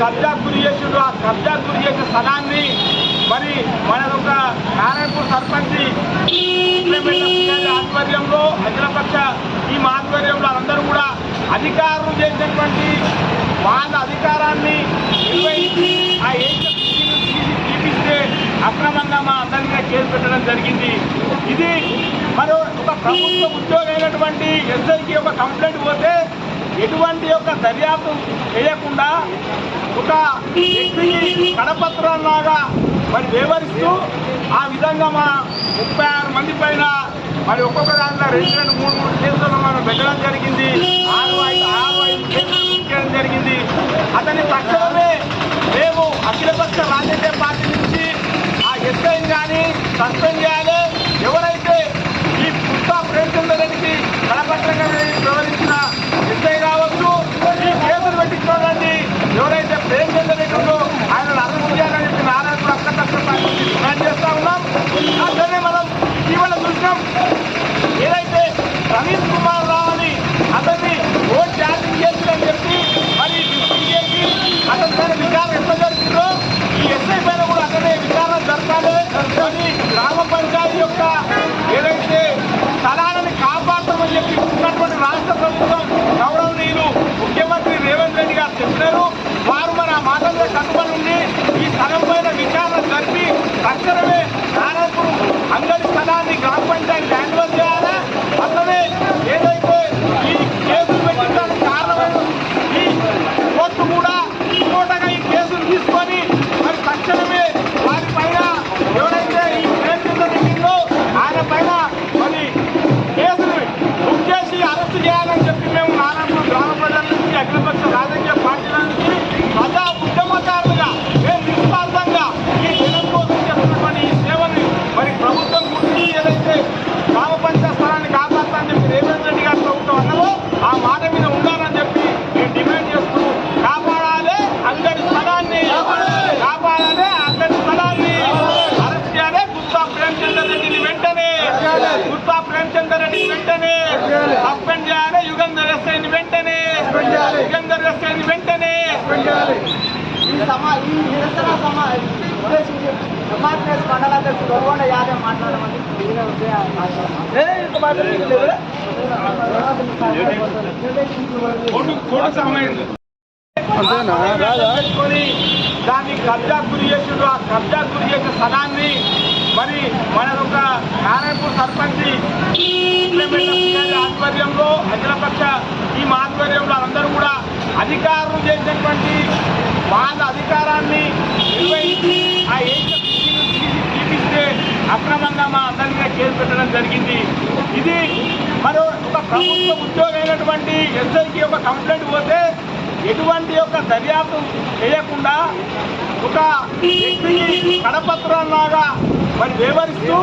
కబ్జా గురి చేసిండ్రు. ఆ కబ్జా గురి చేసిన స్థలాన్ని మరి మన ఒక నారాయణపూర్ సర్పంచ్ ఆధ్వర్యంలో అఖిలపక్ష టీం ఆధ్వర్యంలో అందరూ కూడా అధికారులు చేసినటువంటి వాళ్ళ అధికారాన్ని నిర్వహించి ఆ తీపిస్తే అక్రమంగా మా అందరి మీద కేసు పెట్టడం జరిగింది. ఇది మరో ఒక ప్రభుత్వ ఉద్యోగి అయినటువంటి ఎస్ఐకి ఒక కంప్లైంట్ పోతే ఎటువంటి యొక్క దర్యాప్తు చేయకుండా ఒక కడపత్రం కడపత్రంలాగా మరి వివరిస్తూ ఆ విధంగా మా ముప్పై ఆరు మంది పైన మరి ఒక్కొక్క దాంట్లో రెండు రెండు మూడు మూడు కేసులను మనం పెట్టడం జరిగింది. ఆరు ఐదు ఆరు ఐదు కేసులు చేయడం జరిగింది. అతని తక్షణమే మేము అఖిలపక్ష రాజకీయ పార్టీ నుంచి ఆ ఎస్ఐని కానీ సస్పెండ్ చేయాలి ప్రవీణ్ కుమార్ వెంటనే సస్పెండ్ చేయాలి. యుగంధర్ ఎస్ఐని వెంటనే. యుగంధర్ ఎస్ఐని వెంటనే. ఈ సమా ఈ నిరసన సమా సమాజ్ మండలాధ్యక్షుడు యాదవ్ మాట్లాడమని దాన్ని కబ్జా గురి చేసిండ్రు. ఆ కబ్జా గురి చేసిన స్థలాన్ని మరి మన ఒక నారాయణపూర్ సర్పంచ్ ఆధ్వర్యంలో అఖిలపక్ష టీం ఆధ్వర్యంలో అందరూ కూడా అధికారులు చేసినటువంటి వాళ్ళ అధికారాన్ని నిర్వహించి ఆ ఏకీకృతిని అక్రమంగా మా అందరి మీద కేసు పెట్టడం జరిగింది. ఇది మరో ఒక ప్రభుత్వ ఉద్యోగం అయినటువంటి ఎస్ఐకి ఒక కంప్లైంట్ పోతే ఎటువంటి యొక్క దర్యాప్తు చేయకుండా ఒక వ్యక్తికి కడపత్రంలాగా మరి వివరిస్తూ